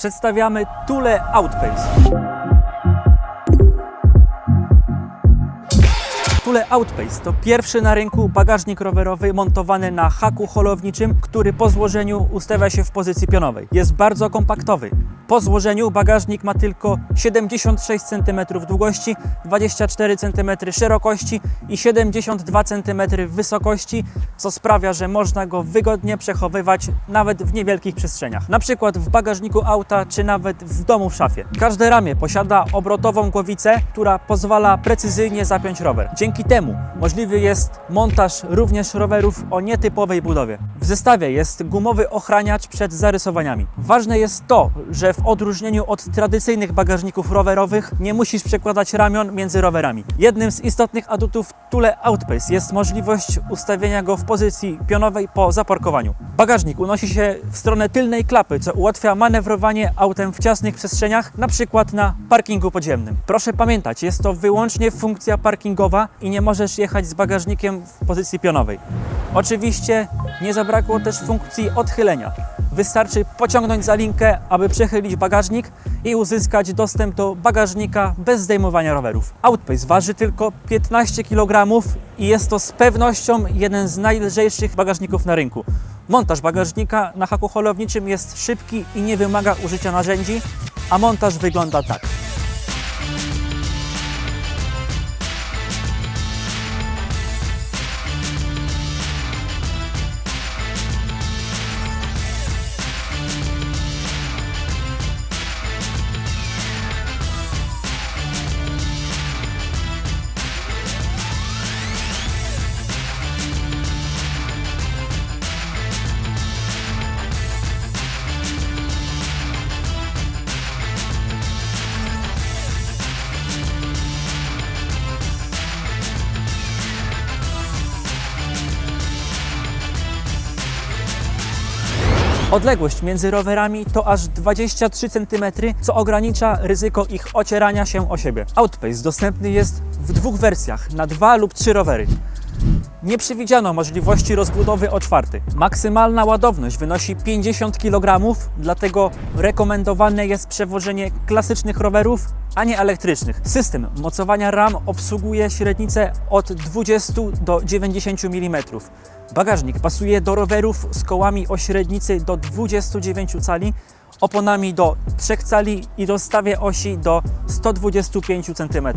przedstawiamy Tule Outpace. Tule Outpace to pierwszy na rynku bagażnik rowerowy montowany na haku holowniczym, który po złożeniu ustawia się w pozycji pionowej. Jest bardzo kompaktowy. Po złożeniu bagażnik ma tylko 76 cm długości, 24 cm szerokości i 72 cm wysokości, co sprawia, że można go wygodnie przechowywać nawet w niewielkich przestrzeniach. Na przykład w bagażniku auta czy nawet w domu w szafie. Każde ramię posiada obrotową głowicę, która pozwala precyzyjnie zapiąć rower. Dzięki temu możliwy jest montaż również rowerów o nietypowej budowie. W zestawie jest gumowy ochraniacz przed zarysowaniami. Ważne jest to, że w odróżnieniu od tradycyjnych bagażników rowerowych nie musisz przekładać ramion między rowerami. Jednym z istotnych adutów Tule Outpace jest możliwość ustawienia go w pozycji pionowej po zaparkowaniu. Bagażnik unosi się w stronę tylnej klapy, co ułatwia manewrowanie autem w ciasnych przestrzeniach, przykład na parkingu podziemnym. Proszę pamiętać, jest to wyłącznie funkcja parkingowa i nie możesz jechać z bagażnikiem w pozycji pionowej. Oczywiście nie zabrakło też funkcji odchylenia. Wystarczy pociągnąć za linkę, aby przechylić bagażnik i uzyskać dostęp do bagażnika bez zdejmowania rowerów. Outpace waży tylko 15 kg i jest to z pewnością jeden z najlżejszych bagażników na rynku. Montaż bagażnika na haku holowniczym jest szybki i nie wymaga użycia narzędzi, a montaż wygląda tak. Odległość między rowerami to aż 23 cm, co ogranicza ryzyko ich ocierania się o siebie. Outpace dostępny jest w dwóch wersjach, na dwa lub trzy rowery. Nie przewidziano możliwości rozbudowy o czwarty. Maksymalna ładowność wynosi 50 kg, dlatego rekomendowane jest przewożenie klasycznych rowerów, a nie elektrycznych. System mocowania ram obsługuje średnicę od 20 do 90 mm. Bagażnik pasuje do rowerów z kołami o średnicy do 29 cali, oponami do 3 cali i rozstawie osi do 125 cm.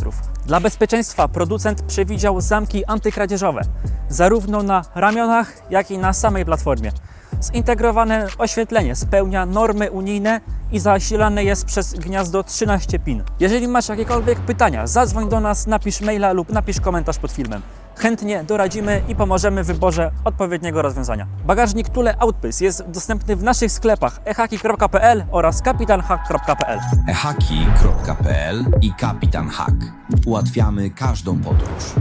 Dla bezpieczeństwa producent przewidział zamki antykradzieżowe, zarówno na ramionach, jak i na samej platformie. Zintegrowane oświetlenie spełnia normy unijne i zasilane jest przez gniazdo 13 pin. Jeżeli masz jakiekolwiek pytania, zadzwoń do nas, napisz maila lub napisz komentarz pod filmem. Chętnie doradzimy i pomożemy w wyborze odpowiedniego rozwiązania. Bagażnik Tule Outpace jest dostępny w naszych sklepach ehaki.pl oraz kapitanhack.pl. ehaki.pl i Kapitan Hack. Ułatwiamy każdą podróż.